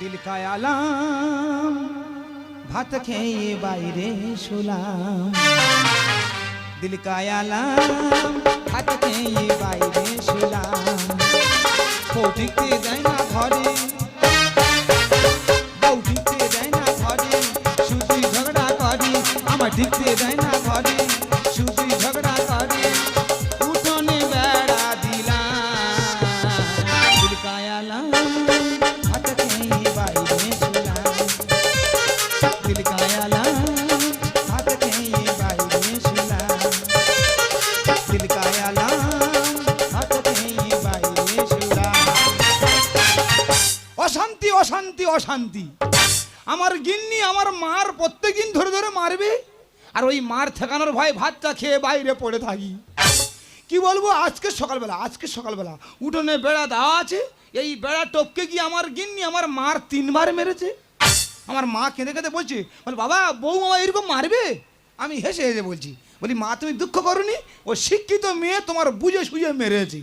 দিল কায়ালাম, ভাত খেয়ে বাইরে শুলাম। দিল কায়ালাম, ভাত খেয়ে বাইরে শুলাম। বৌঠিকতে দেয় না ঘরে বৌঠিকতে দেয় না ঘরে শুধুই ঝগড়া করে, আমার ঠিকতে দেয় না ঘরে। অশান্তি আমার গিন্নি আমার মার প্রত্যেকদিন ধরে ধরে মারবে, আর ওই মার ঠেকানোর ভয় ভাতটা খেয়ে বাইরে পড়ে থাকি। কি বলব, আজকে সকালবেলা আজকে সকালবেলা উঠোনে বেড়া দেওয়া আছে, এই বেড়া টপকে গিয়ে আমার গিন্নি আমার মার তিনবার মেরেছে। আমার মা কেঁদে কেঁদে বলছে, বল, বাবা, বউ মামা এরকম মারবে? আমি হেসে হেসে বলছি, বলি, মা, তুমি দুঃখ করনি, ও শিক্ষিত মেয়ে, তোমার বুঝে সুঝে মেরেছি।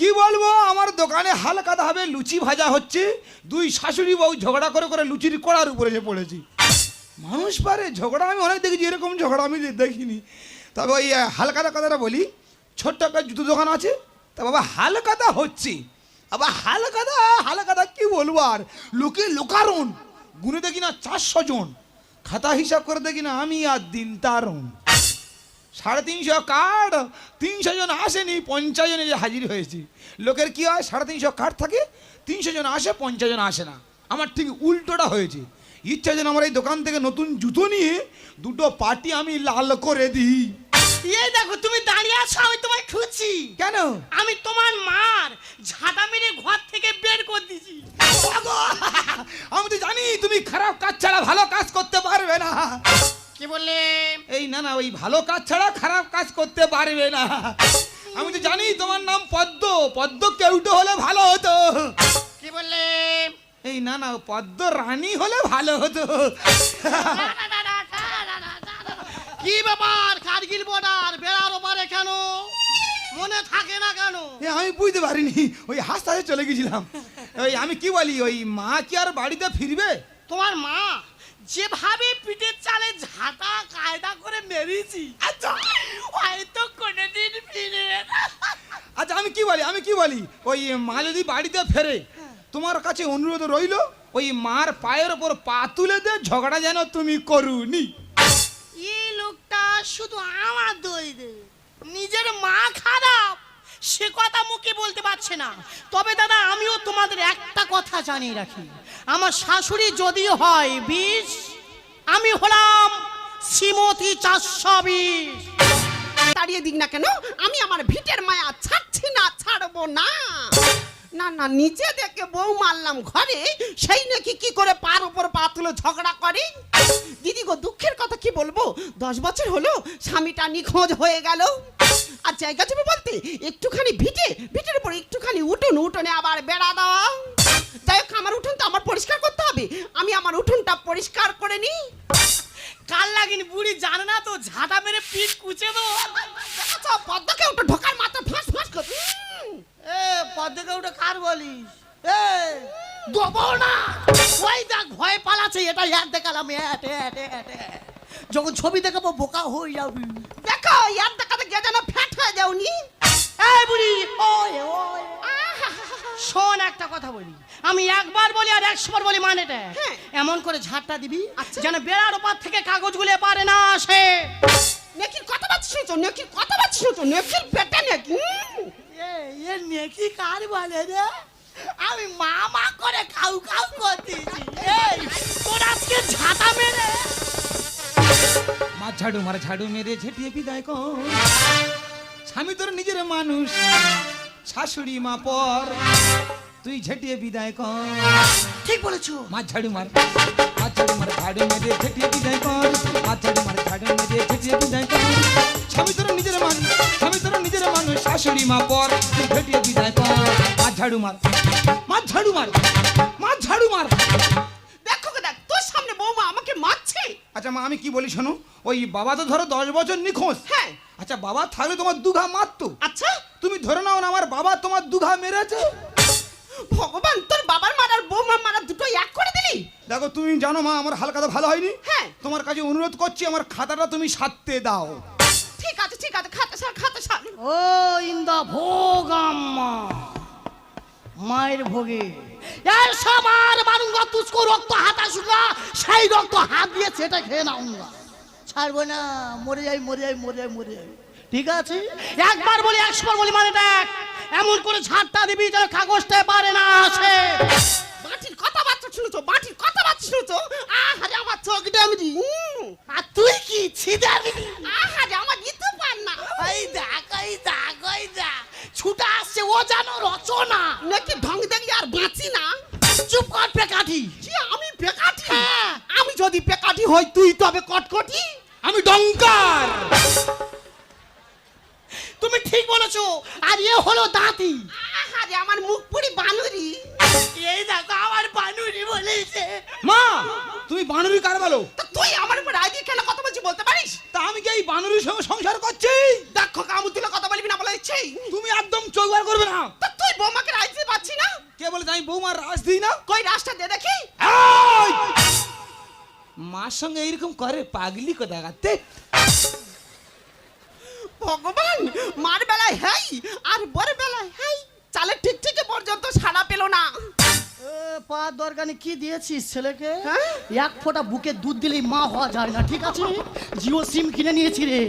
কি বলব? আমার দোকানে হালকা হবে লুচি ভাজা হচ্ছে। দুই শাশুড়ি বউ ঝগড়া করে করে লুচির কড়ার উপরে যে পড়েছি। মানুষ পারে ঝগড়া আমি অনেক দেখেছি এরকম ঝগড়া আমি দেখিনি। তবে ওই আহ, হালকাতা কথাটা বলি ছোট্ট একটা জুতো দোকান আছে তা বাবা হালকাতা হচ্ছে। আবার হালকাতা হালকাতা কি বলব আর? লোকে লোকারণ। গুনে দেখি না চারশো জন। খাতা হিসাব করে দেখি না আমি আর দিন তারণ সাড়ে তিনশো কার্ড তিনশো জন আসেনি পঞ্চাশ জনে যে হাজির হয়েছি। লোকের কি হয়? সাড়ে তিনশো কার্ড থাকে তিনশো জন আসে পঞ্চাশ জন আসে না। আমার ঠিক উল্টোটা হয়েছে। ইচ্ছা যেন আমার এই দোকান থেকে নতুন জুতো নিয়ে দুটো পার্টি আমি লাল করে দিই। এই দেখো তুমি দাঁড়িয়ে আছো আমি তোমায় খুঁজছি। কেন? আমি তোমার মার ঝাঁটা মেরে ঘর থেকে বের করে দিয়েছি। আমি তো জানি তুমি খারাপ কাজ ছাড়া ভালো কাজ করতে পারবে না। কি বললে এই না না ওই ভালো কাজ ছাড়া খারাপ কাজ করতে পারবে না আমি তো জানি তোমার নাম পদ্ম পদ্ম কেউটো হলে ভালো হতো কি বললে এই না না পদ্ম রানী হলে ভালো হতো কি ব্যাপার কার্গিল বর্ডার বেড়ার ওপারে কেন মনে থাকে না কেন আমি বুঝতে পারিনি ওই হাসতে হাসতে চলে গেছিলাম ওই আমি কি বলি ওই মা কি আর বাড়িতে ফিরবে তোমার মা যেভাবে পিঠের চালে ঝাঁটা কায়দা করে মেরেছি। আচ্ছা হয়তো কোনোদিন ফিরে। আচ্ছা আমি কি বলি আমি কি বলি? ওই মা যদি বাড়িতে ফেরে তোমার কাছে অনুরোধ রইল ওই মার পায়ের ওপর পা তুলে দে ঝগড়া যেন তুমি করুনি। এই লোকটা শুধু আমার দই দে। নিজের মা খারাপ সে কথা মুখে বলতে পারছে না। তবে দাদা আমিও তোমাদের একটা কথা জানিয়ে রাখি। আমার শাশুড়ি যদি হয় বিষ, আমি হলাম শ্রীমতী চারশো বিষ। তাড়িয়ে দিক না কেন, আমি আমার ভিটের মায়া ছাড়ছি না, ছাড়বো না। না না নিচে দেখে বউ মারলাম ঘরে, সেই নাকি কি করে পার উপর পা তুলে ঝগড়া করে? দিদি গো, দুঃখের কথা কি বলব? দশ বছর হলো, স্বামীটা নিখোঁজ হয়ে গেল। আর জায়গা জমি বলতে, একটুখানি ভিটে, ভিটের উপর একটুখানি উঠুন, উঠোনে আবার বেড়া দেওয়া হবে আমি আমার উঠোনটা পরিষ্কার করে নিই। কাল লাগিনি বুড়ি জানে না তো ঝাঁটা মেরে পিঠ কুচে দো আচ্ছা পদ্মকে ওটা ঢোকার মাথা ফাঁস ফাঁস কর। এ পদ্মকে ওটা কার বলিস? এ। দেবো না। ওই দেখ ভয় পালাচ্ছে এটা এক দেখালাম এট এট এট। যখন ছবি দেখাবো বোকা হয়ে যাবি। দেখো ইয়ার দেখাতে গিয়ে যেন ফ্যাট হয়ে যাওনি। এই বুড়ি ওই ওই। শোন একটা কথা বলি। আমি একবার বলি আর একশো বার বলি মানেটা হ্যাঁ। এমন করে ঝাড়টা দিবি আচ্ছা। যেন বেড়ার ওপার থেকে কাগজগুলো পারে না আসে। নেকির কথা বাচ্চা শুনছো নেকির কথা বাচ্চা শুনছো নেকির বেটা নেকি। এ এ নেকি কার বলে রে? আমি মা মা করে খাউ খাউ করতেছি। এই তোর আজকে ঝাঁটা মেরে। মা ঝাড়ু মার ঝাড়ু মেরে ঝেঁটিয়ে বিদায় কর। স্বামী তোর নিজের মানুষ। শাশুড়ি মা পর। তুই ঝেটিয়ে বিদায় কর। ঠিক বলেছ। মা ঝাড়ু মার। মা ঝাড়ু মার ঝাড়ু মেরে ঝেঁটিয়ে বিদায় কর। মা ঝাড়ু মার ঝাড়ু মেরে ঝেঁটিয়ে বিদায় কর। স্বামী তোর নিজের মানুষ স্বামী তোর নিজের মানুষ শাশুড়ি মা পর তুই ঝেঁটিয়ে বিদায় কর। মা ঝাড়ু মার। মা ঝাড়ু মার। মা ঝাড়ু মার। দেখো দেখ তোর সামনে বৌমা আমাকে মারছে। আচ্ছা মা আমি কি বলি শোনো? ওই বাবা তো ধরো দশ বছর নিখোঁজ। হ্যাঁ। আচ্ছা বাবা থাকলে তোমার দুঘা মারতো। আচ্ছা। তুমি ধরে নাও না আমার বাবা তোমার দুঘা মেরেছে। ভগবান তোর বাবার মারার বৌমা মারা দুটো এক করে দিলি? দেখো তুমি জানো মা আমার হালকাটা ভালো হয়নি। হ্যাঁ। তোমার কাছে অনুরোধ করছি আমার খাতাটা তুমি সারতে দাও। ঠিক আছে ঠিক আছে খাতা সার খাতে সার। ও ইন্দা ভোগাম্মা মায়ের ভোগে। এই সবার বারুঙ্গা তুসকো রক্ত হাতা শুকা সেই রক্ত হাত দিয়ে সেটা খেয়ে নাউঙ্গা ছাড়বো না মরে যাই মরে যাই মরে যাই মরে যাই। ঠিক আছে? একবার বলি একশোবার বলি মানে দেখ এমন করে ঝাড়টা দিবি যেন কাগজটা পারে না আসে। বাটির কথাবার্তা শুনেছো বাটির কথাবার্তা শুনেছো? আহারে আমার চোখ ডামরি আর তুই কি ছিদা দিবি? আহারে আমার দিতে পার না। এই দেখ এই দেখ এই দেখ। ছুটা আসছে ও জানো রচনা। নাকি ঢং দেখি আর বাঁচি না? চুপ কর পেকাঠি কি আমি হ্যাঁ। আমি যদি পেকাটি হই তুই তবে কটকটি? আমি ডঙ্কার। তুমি ঠিক বলেছ আর এ হলো দাঁতি। আহারে আমার মুখ পুরি বানুরি। এই দেখো আমার বানুরি বলেছে। মা তুমি বানুরি কার বলো? তা তুই আমার উপর রাজি কেন কথা বলছি বলতে পারিস? তা আমি কি এই বানরির সঙ্গে সংসার করছি? দেখো কামু তুলে কথা বলবি না বলে তুমি একদম চৌবার করবে না। তা তুই বৌমাকে রাজি পারছি না? কে বলে আমি বৌমার রাজ দিই না? কই রাস্তা দে দেখি। মা মার সঙ্গে এইরকম করে পাগলি কোথা গাতে ভগবান মার বেলায় হেই আর বর বেলায় হেই চালে ঠিক ঠিক পর্যন্ত সাড়া পেল না। পা দরকারে কি দিয়েছিস ছেলেকে? হ্যাঁ? এক ফোঁটা বুকে দুধ দিলেই মা হওয়া যায় না ঠিক আছে? জিও সিম কিনে নিয়েছি রে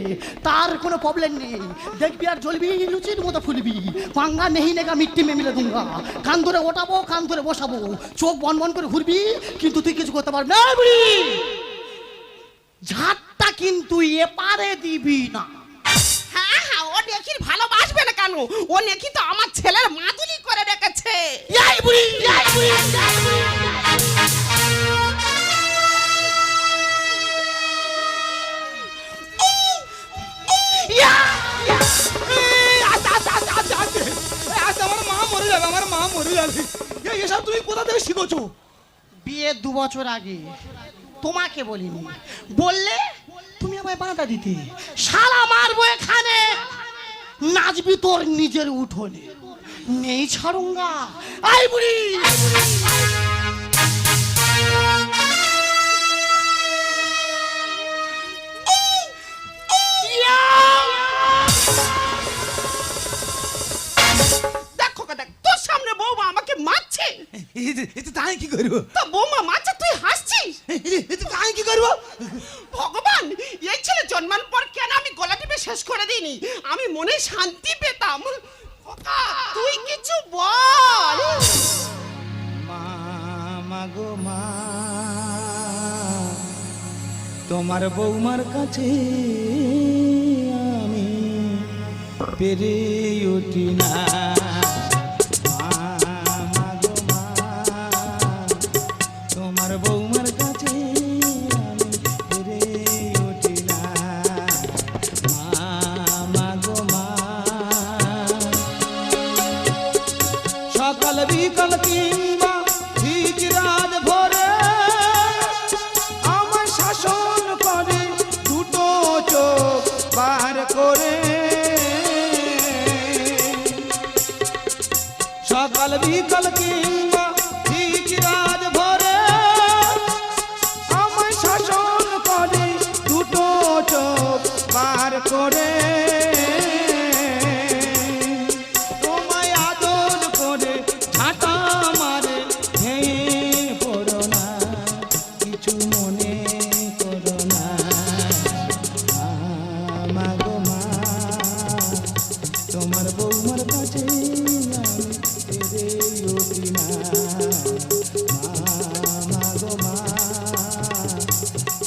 তার কোনো প্রবলেম নেই। দেখবি আর জ্বলবি লুচির মতো ফুলবি। পাঙ্গা নেই নেগা মিট্টি মে মিলে দুঙ্গা। কান ধরে ওঠাবো কান ধরে বসাবো। চোখ বন বন করে ঘুরবি কিন্তু তুই কিছু করতে পারবি না। ঝাড়টা কিন্তু এপারে দিবি না। হ্যাঁ হ্যাঁ ও নেকির ভালোবাসবে না কেন? ও নেকি তো আমার ছেলের মাদুলি করে রেখেছে। তুমি কোথা থেকে শিখেছো বিয়ের দু বছর আগে তোমাকে বলিনি। বললে তুমি আমায় বাধা দিতে। শালা মারবো এখানে। নাচবি তোর নিজের উঠোনে। নেই ছাড়ুঙ্গা। আই বুড়ি তোমার বৌমার কাছে আমি পেরে উঠি না। সকাল বিকাল কিংবা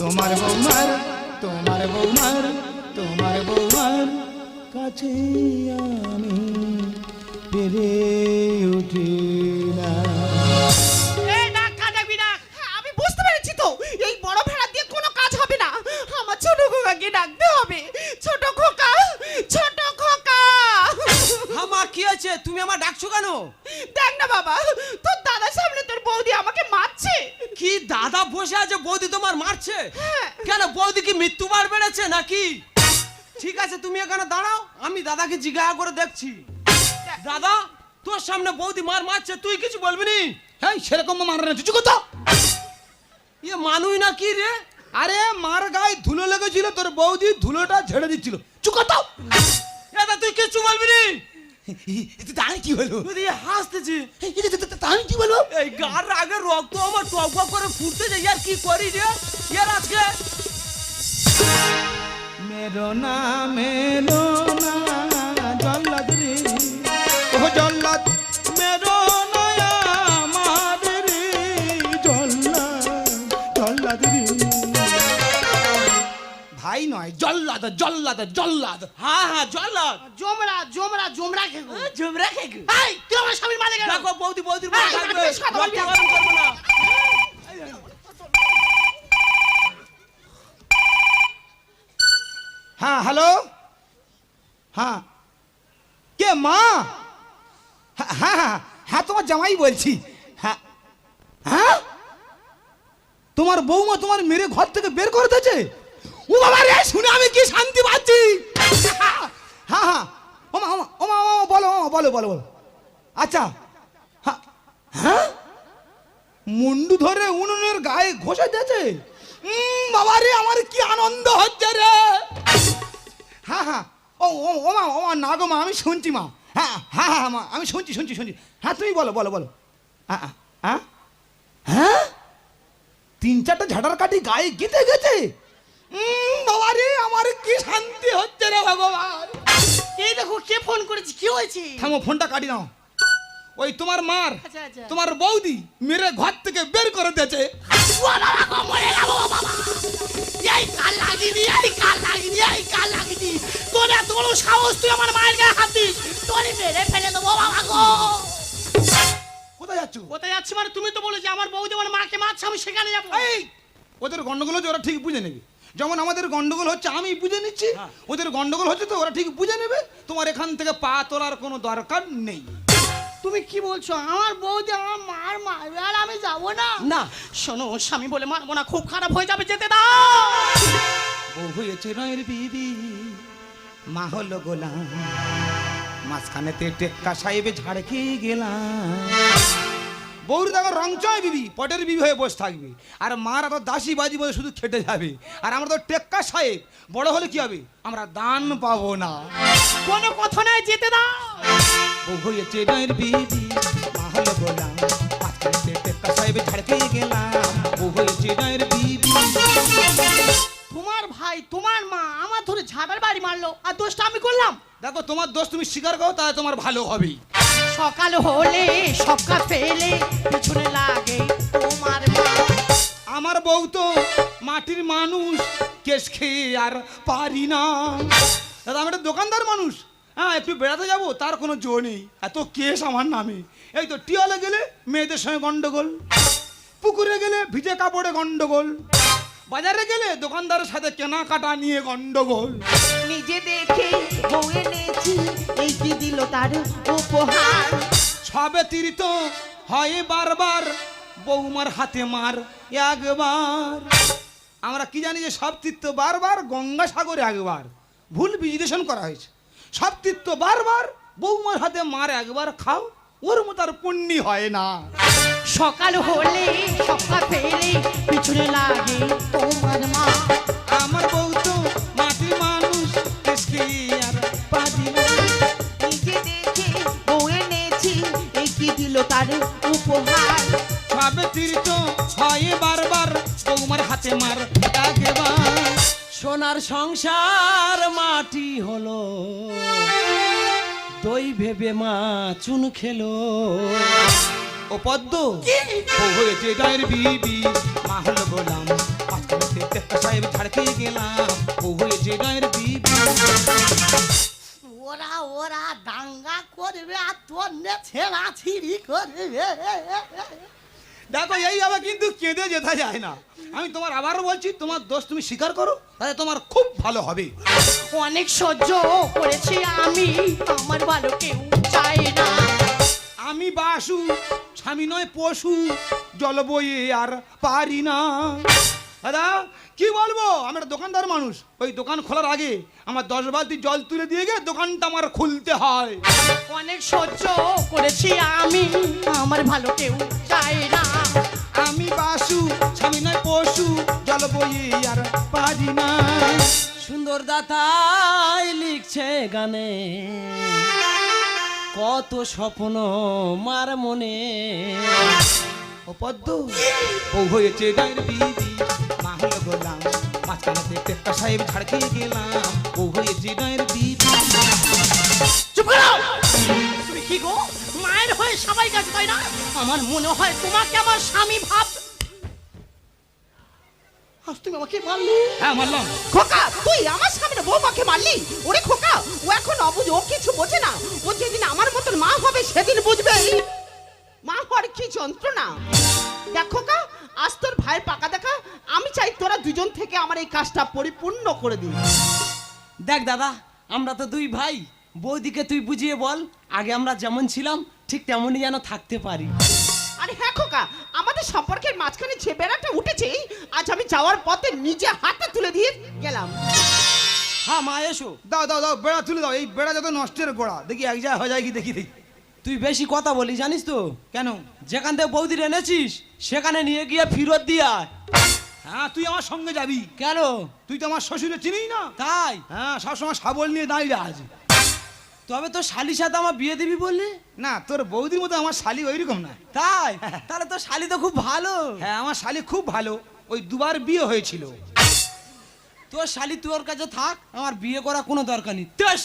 তোমার বৌমার তোমার বৌমার তোমার বৌমার কাছে আমি পেরে উঠি না হ্যাঁ, আমি বুঝতে পেরেছি তো এই বড় ভেড়া দিয়ে কোনো কাজ হবে না। আমার ছোট খোকাকে ডাকতে হবে। ছোট খোকা ছোট খোকা। আমার কি আছে? তুমি আমার ডাকছো কেন? দেখ না বাবা তোর দাদার সামনে তোর বৌদি আমাকে মারছে। কি দাদা বসে আছে? বৌদি তোমার মারছে? হ্যাঁ। কেন বৌদি কি মৃত্যুবার বেড়েছে নাকি? ঠিক আছে তুমি এখানে দাঁড়াও আমি দাদাকে জিজ্ঞাসা করে দেখছি। দাদা তোর সামনে বৌদি মার মারছে তুই কিছু বলবি নি? হ্যাঁ সেরকম মারা না চুচু কথা ইয়ে মানুষ না কি রে? আরে মার গায়ে ধুলো লেগেছিল তোর বৌদি ধুলোটা ঝেড়ে দিচ্ছিল। চুকাতো এটা তুই কিছু বলবি নি? তাই কি হলো হাসতেছি তাই কি এই গার আগে রক্ত আমার টক করে ফুটতে যাই কি করি রে ইয়ার আজকে মেরো না মেরো না জল্লাদ জল্লাদ জল্লাদ। হ্যাঁ হ্যাঁ জল্লাদ। জমরা জমরা জমরা খেগো। জমরা খেয়ে এই তুই আমার স্বামীর মাঝে গেল দেখো বৌদি বৌদির মনে থাকবে। বেশ কথা বলবি। রক্ত গরম করব না। হ্যাঁ হ্যালো? হ্যাঁ। কে মা? হ্যাঁ হ্যাঁ হ্যাঁ, হ্যাঁ তোমার জামাই বলছি। হ্যাঁ হ্যাঁ? তোমার বৌমা তোমার মেরে ঘর থেকে বের করে দিয়েছে? ও বাবা রে শুনে আমি কি শান্তি পাচ্ছি? হ্যাঁ হ্যাঁ ওমা ওমা ওমা বলো বলো বলো বলো। আচ্ছা হ্যাঁ মুন্ডু ধরে উনুনের গায়ে ঘষে দিয়েছে? বাবা রে আমার কি আনন্দ হচ্ছে রে। হ্যাঁ হ্যাঁ ও ও মা ও মা না গো মা আমি শুনছি মা। হ্যাঁ হ্যাঁ হ্যাঁ মা আমি শুনছি শুনছি শুনছি। হ্যাঁ তুমি বলো বলো বলো। হ্যাঁ হ্যাঁ, হ্যাঁ তিন চারটা ঝাড়ার কাঠি গায়ে গেতে গেছে আমার কি শান্তি হচ্ছে রে ভগবান? এই দেখো কে ফোন করেছে? কি হয়েছে? থামো ফোনটা কাটি নাও। ওই তোমার মার আচ্ছা, আচ্ছা। তোমার বৌদি মেরে ঘর থেকে বের করে দিয়েছে। ও বাবা গো, মরে যাব এই কাল লাগিনি এই কাল লাগিনি এই কাল লাগিনি। তোর এত বড় সাহস তুই আমার মায়ের গায়ে হাত দিস। তোরে মেরে ফেলে দেবো বাবা গো। কোথায় যাচ্ছ? কোথায় যাচ্ছি মানে তুমি তো বলেছি আমার বৌদি আমার মাকে মারছে আমি সেখানে যাব। এই ওদের গন্ডগোল হচ্ছে ওরা ঠিক বুঝে নেবে। যেমন আমাদের গন্ডগোল হচ্ছে আমি বুঝে নিচ্ছি। ওদের গন্ডগোল হচ্ছে তো ওরা ঠিক বুঝে নেবে। তোমার এখান থেকে পা তোলার কোনো দরকার নেই। তুমি কি বলছো? আমার বৌদি আমার মার মারবে আর আমি যাব না? না। শোনো স্বামী বলে মারবো না খুব খারাপ হয়ে যাবে যেতে দাও! বউ হয়েছে রয়ের বিবি মা হলো গোলাম। মাঝখানেতে টেক্কা সাহেবে ঝাড় খেয়ে গেলাম। বউর দেখো রংচয় বিবি পটের বিবি হয়ে বসে থাকবে। আর মারা তো দাসী বাজি বলে শুধু খেটে যাবে। আর আমরা তো টেক্কা সাহেব বড় হলে কি হবে? আমরা দান পাবো না। কোনো কথা নাই যেতে দাও। বউ হয়েছে বিবি মাহল বলা টেক্কা সাহেব ঝাড়কে গেলাম। মারলো আর দোষটা আমি করলাম। দেখো তোমার দোষ তুমি স্বীকার করো তাহলে তোমার ভালো হবেই। সকাল হলে সকাল ফেলে পিছনে লাগে তোমার মা। আমার বউ তো মাটির মানুষ কেস খেয়ে আর পারি না। দাদা আমি একটা দোকানদার মানুষ। হ্যাঁ একটু বেড়াতে যাব তার কোনো জো নেই। এত কেস আমার নামে। এই তো টিওলে গেলে মেয়েদের সঙ্গে গন্ডগোল। পুকুরে গেলে ভিজে কাপড়ে গন্ডগোল। বাজারে গেলে দোকানদারের সাথে কেনাকাটা নিয়ে গন্ডগোল। নিজে দেখে বউ এনেছি এই কি দিল তার উপহার? সবে তীর্থ হয় বারবার বৌমার হাতে মার একবার। আমরা কি জানি যে সব তীর্থ বারবার গঙ্গা সাগরে একবার ভুল বিজনেশন করা হয়েছে। সব তীর্থ বারবার বৌমার হাতে মার একবার খাও ওর মতো আর পুণ্যি হয় না। সকাল হলে সব কাজ ফেলে পিছনে লাগে তোমার মা। আমার বউ তো মাটির মানুষ কেসকে আর পারি নিজে দেখে বউ এনেছি দিল তার উপহার। সবে তীর্থ হয় বারবার বৌমার হাতে মার সোনার সংসার মাটি হলো দই ভেবে মা চুন খেলো। ও পদ্ম। ও হয়েছে গায়ের বিবি গোলাম। সাহেব গেলাম। ও হয়েছে গায়ের বিবি। ওরা ওরা দাঙ্গা করবে আর তোর নে ছেঁড়া ছিড়ি করবে। দেখো এইভাবে কিন্তু কেঁদে যেতে যায় না। আমি তোমার আবারও বলছি তোমার দোষ তুমি স্বীকার করো তাহলে তোমার খুব ভালো হবে। অনেক সহ্য করেছি আমি আমার ভালো কেউ চাই না। আমি বাসু স্বামী নয় পশু জল বইয়ে আর পারি না। দাদা কি বলব? আমি একটা দোকানদার মানুষ। ওই দোকান খোলার আগে আমার দশ বালতি জল তুলে দিয়ে গিয়ে দোকানটা আমার খুলতে হয়। অনেক সহ্য করেছি আমি আমার ভালো কেউ চায় না। আমি বাসু স্বামী নয় পশু বই আর পারি না। সুন্দর দাতাই লিখছে গানে। কত স্বপ্ন মার মনে। ও পদ্ম ও হয়েছে গায়ের বিবি মা হলো গোলাম মাঝখানে টেক্কা সাহেব ঝাড় খেয়ে গেলাম। ও হয়েছে গায়ের বিবি চুপ করো! তুমি কি গো? মায়ের হয়ে সবাই কাজ তাই না? আমার মনে হয় তোমাকে আমার স্বামী ভাব আজ তুমি আমাকে মারলে? হ্যাঁ মারলাম। খোকা তুই আমার সামনে বৌমাকে মারলি? ওরে খোকা ও এখন অবুঝ ও কিছু বোঝে না। ও যেদিন আমার মতন মা হবে সেদিন বুঝবে। মা হওয়ার কি যন্ত্রণা? দেখ খোকা আজ তোর ভাইয়ের পাকা দেখা আমি চাই তোরা দুজন থেকে আমার এই কাজটা পরিপূর্ণ করে দিন দেখ দাদা আমরা তো দুই ভাই। বৌদিকে তুই বুঝিয়ে বল আগে আমরা যেমন ছিলাম ঠিক তেমনই যেন থাকতে পারি। আরে হ্যাঁ খোকা সম্পর্কের মাঝখানে যে বেড়াটা উঠেছে আজ আমি যাওয়ার পথে নিজে হাতে তুলে দিয়ে গেলাম। হ্যাঁ মা এসো। দাও দাও দাও বেড়া তুলে দাও। এই বেড়া যত নষ্টের গোড়া দেখি এক জায়গায় হয়ে যায় কি দেখি দেখি। তুই বেশি কথা বলি জানিস তো? কেন? যেখান থেকে বৌদির এনেছিস সেখানে নিয়ে গিয়ে ফিরত দিয়ে আয়। হ্যাঁ তুই আমার সঙ্গে যাবি। কেন? তুই তো আমার শ্বশুরে চিনিস না। তাই? হ্যাঁ সবসময় শাবল নিয়ে দাঁড়িয়ে আছে তবে তোর শালির সাথে আমার বিয়ে দিবি বললি? না তোর বৌদির মতো আমার শালি ওইরকম না। তাই? তাহলে তোর শালি তো খুব ভালো। হ্যাঁ আমার শালি খুব ভালো। ওই দুবার বিয়ে হয়েছিল। তোর শালি তোর কাছে থাক আমার বিয়ে করা কোনো দরকার নেই। তেস!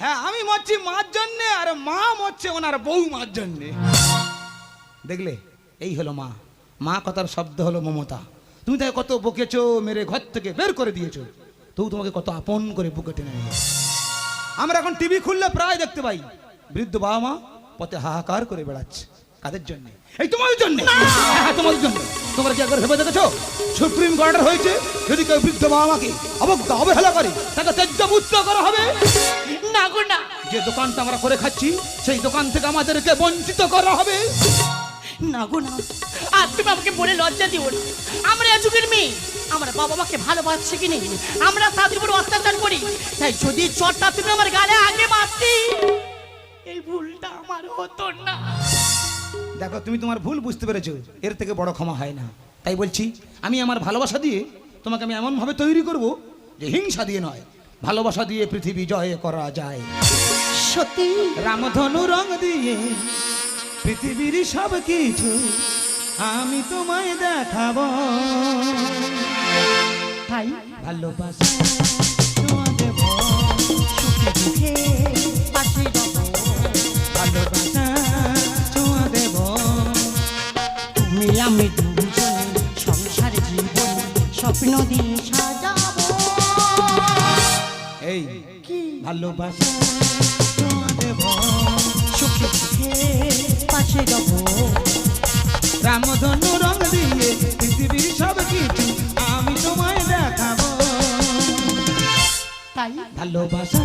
হ্যাঁ আমি মরছি মার জন্যে আর মা মরছে ওনার বউ মার জন্যে। দেখলে এই হলো মা। মা কথার শব্দ হলো মমতা। তুমি তাকে কত বকেছো মেরে ঘর থেকে বের করে দিয়েছ। তবু তোমাকে কত আপন করে বুকে টেনে নিয়েছে আমরা এখন টিভি খুললে প্রায় দেখতে পাই। বৃদ্ধ বাবা মা পথে হাহাকার করে বেড়াচ্ছে। কাদের জন্য? এই তোমাদের জন্য? হ্যাঁ তোমাদের জন্য। তোমরা কি একবার ভেবে দেখেছ? সুপ্রিম কোর্টের হয়েছে যদি কেউ বৃদ্ধ বাবা মাকে অবজ্ঞা অবহেলা করে তাকে ত্যাজ্যমুক্ত করা হবে? না গো না। যে দোকানটা আমরা করে খাচ্ছি সেই দোকান থেকে আমাদেরকে বঞ্চিত করা হবে। না গো না। আর তুমি আমাকে বলে লজ্জা দিও না। আমরা এ যুগের মেয়ে। আমরা বাবা মাকে ভালোবাসছি কি নেই? আমরা তাদের উপর অত্যাচার করি। তাই যদি চটটা তুমি আমার গালে আগে মারতি এই ভুলটা আমার হতো না। দেখো তুমি তোমার ভুল বুঝতে পেরেছ। এর থেকে বড় ক্ষমা হয় না। তাই বলছি আমি আমার ভালোবাসা দিয়ে তোমাকে আমি এমনভাবে তৈরি করব যে হিংসা দিয়ে নয় ভালোবাসা দিয়ে পৃথিবী জয় করা যায়। সত্যি? রামধনু রং দিয়ে পৃথিবীর সব কিছু আমি তোমায় দেখাবো তাই ভালোবাসা। ভালোবাসা ছোঁয়া দেব তুমি আমি দুজন সংসার জীবন স্বপ্ন দিয়ে সাজাবো এই ভালোবাসা ছোঁয়া দেব সুখে সুখে পাশে যাব রামধনু রং দিয়ে পৃথিবীর সব কিছু আমি তোমায় দেখাবো। তাই ভালোবাসা